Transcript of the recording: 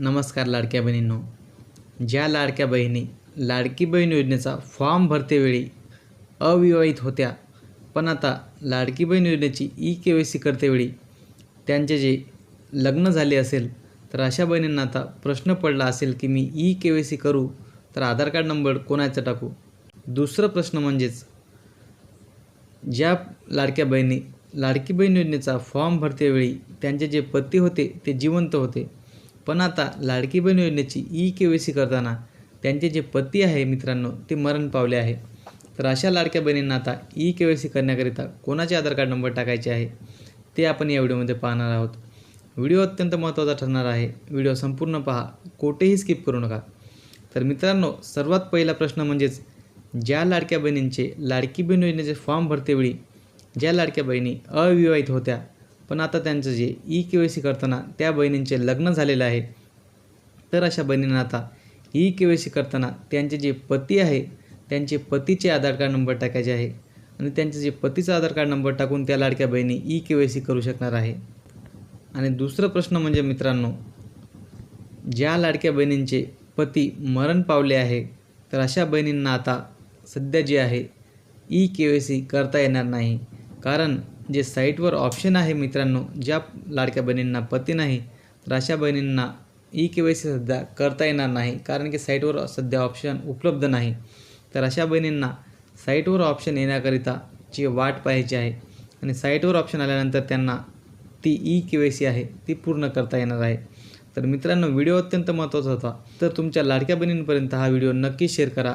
नमस्कार लाडक्या बहिणींनो. ज्या लाडक्या बहिणी लाडकी बहीण योजनेचा फॉर्म भरतेवेळी अविवाहित होत्या पण आता लाडकी बहीण योजनेची ई के वाय सी करतेवेळी त्यांचे जे लग्न झाले असेल तर अशा बहिणींना आता प्रश्न पडला असेल की मी ई के वाय सी करू तर आधार कार्ड नंबर कोणाचा टाकू? दुसरं प्रश्न म्हणजेच ज्या लाडक्या बहिणी लाडकी बहीण योजनेचा फॉर्म भरतेवेळी त्यांचे जे पती होते ते जिवंत होते पण आता लाडकी बहीण योजनेची ई के वाय सी करताना त्यांचे जे पती आहे मित्रांनो ते मरण पावले आहे. तर अशा लाडक्या बहिणींना आता ई के वाय सी करण्याकरिता कोणाचे आधार कार्ड नंबर टाकायचे आहे ते आपण या व्हिडिओमध्ये पाहणार आहोत. व्हिडिओ अत्यंत महत्त्वाचा ठरणार आहे. व्हिडिओ संपूर्ण पहा कोठेही स्किप करू नका. तर मित्रांनो सर्वात पहिला प्रश्न म्हणजेच ज्या लाडक्या बहिणींचे लाडकी बहीण योजनेचे फॉर्म भरतेवेळी ज्या लाडक्या बहिणी अविवाहित होत्या पण आता त्यांचं जे ई के वाय सी करताना त्या बहिणींचे लग्न झालेलं आहे. तर अशा बहिणींना आता ई के वाय सी करताना त्यांचे जे पती आहे त्यांचे पतीचे आधार कार्ड नंबर टाकायचे आहे. आणि त्यांचे जे पतीचा आधार कार्ड नंबर टाकून त्या लाडक्या बहिणी ई के वाय सी करू शकणार आहे. आणि दुसरं प्रश्न म्हणजे मित्रांनो ज्या लाडक्या बहिणींचे पती मरण पावले आहे तर अशा बहिणींना आता सध्या जे आहे ई के वाय सी करता येणार नाही. कारण जे साईटवर ऑप्शन आहे मित्रांनो ज्या लाडक्या बहिणींना पती नाही तर अशा बहिणींना ई के वाय सी सध्या करता येणार नाही कारण की साईटवर सध्या ऑप्शन उपलब्ध नाही. तर अशा बहिणींना साईटवर ऑप्शन येण्याकरिता ची वाट पाहायची आहे आणि साईटवर ऑप्शन आल्यानंतर त्यांना ती ई के वाय सी आहे ती पूर्ण करता येणार आहे. तर मित्रांनो व्हिडिओ अत्यंत महत्त्वाचा होता. तर तुमच्या लाडक्या बहिणींपर्यंत हा व्हिडिओ नक्की शेअर करा.